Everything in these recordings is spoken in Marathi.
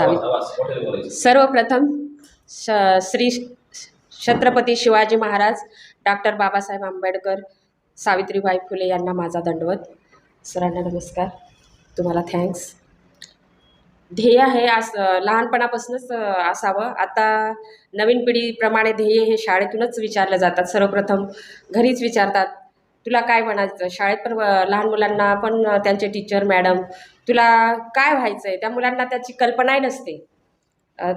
सर्वप्रथम श श्री छत्रपती शिवाजी महाराज डॉक्टर बाबासाहेब आंबेडकर सावित्रीबाई फुले यांना माझा दंडवत. सरांना नमस्कार. तुम्हाला थँक्स ध्येय हे अस लहानपणापासूनच असावं. आता नवीन पिढीप्रमाणे ध्येय हे शाळेतूनच विचारलं जातात. सर्वप्रथम घरीच विचारतात. तुला काय म्हणायचं? शाळेत पण लहान मुलांना पण त्यांचे टीचर मॅडम तुला काय व्हायचं आहे त्या मुलांना त्याची कल्पनाही नसते.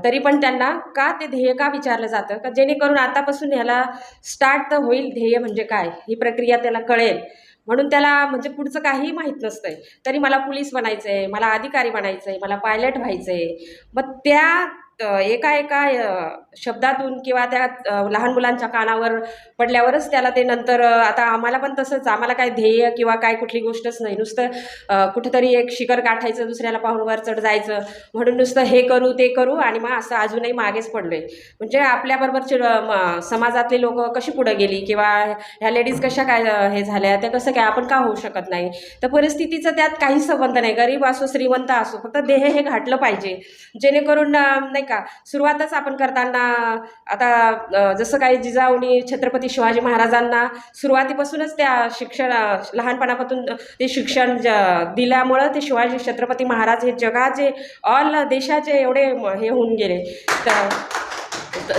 तरी पण त्यांना का ते ध्येय का विचारलं जातं? का जेणेकरून आतापासून ह्याला स्टार्ट तर होईल ध्येय म्हणजे काय? ही प्रक्रिया त्याला कळेल. म्हणून त्याला म्हणजे पुढचं काहीही माहीत नसतंय. तरी मला पोलीस बनायचं आहे मला अधिकारी बनायचं आहे मला पायलट व्हायचं आहे मग त्या एका एका शब्दातून किंवा त्या लहान मुलांच्या कानावर पडल्यावरच त्याला ते नंतर आता आम्हाला पण तसंच आम्हाला काय ध्येय किंवा काय कुठली गोष्टच नाही. नुसतं कुठंतरी एक शिखर गाठायचं दुसऱ्याला पाहून वर चढ जायचं म्हणून नुसतं हे करू ते करू आणि मग असं अजूनही मागेच पडलोय. म्हणजे आपल्याबरोबरचे समाजातले लोक कशी पुढं गेली किंवा ह्या लेडीज कशा काय हे झाल्या त्या कसं काय आपण का होऊ शकत नाही? तर परिस्थितीचं त्यात काहीच संबंध नाही. गरीब असो श्रीमंत असो फक्त देह हे घातलं पाहिजे. जेणेकरून नाही नाही का? सुरुवातच आपण करताना आता जसं काही जिजाऊनी छत्रपती शिवाजी महाराजांना सुरुवातीपासूनच त्या शिक्षण लहानपणापासून ते शिक्षण ज दिल्यामुळं ते शिवाजी छत्रपती महाराज हे जगाचे ऑल देशाचे एवढे म- हे होऊन गेले. तर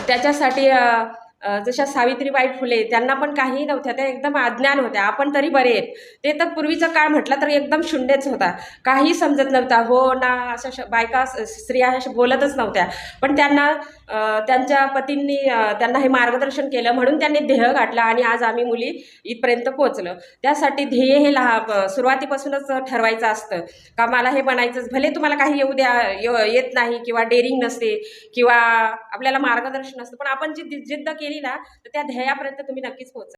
त्याच्यासाठी जशा सावित्रीबाई फुले त्यांना पण काहीही नव्हत्या त्या एकदम अज्ञान होत्या. आपण तरी बरे आहेत. ते तर पूर्वीचा काळ म्हटलं तर एकदम शून्यच होता. काही समजत नव्हता. हो ना अशा श- बायका स्त्रिया अशा बोलतच नव्हत्या. पण त्यांना त्यांच्या पतींनी त्यांना हे मार्गदर्शन केलं. म्हणून त्यांनी ध्येय गाठला आणि आज आम्ही मुली इथपर्यंत पोहोचलो. त्यासाठी ध्येय हे लहा सुरुवातीपासूनच ठरवायचं असतं. का मला हे बनायचंच भले तुम्हाला काही येऊ द्या येत नाही किंवा डेअरिंग नसते किंवा आपल्याला मार्गदर्शन नसतं. पण आपण जी जिद्द केली ना तर त्या ध्येयापर्यंत तुम्ही नक्कीच पोहोचा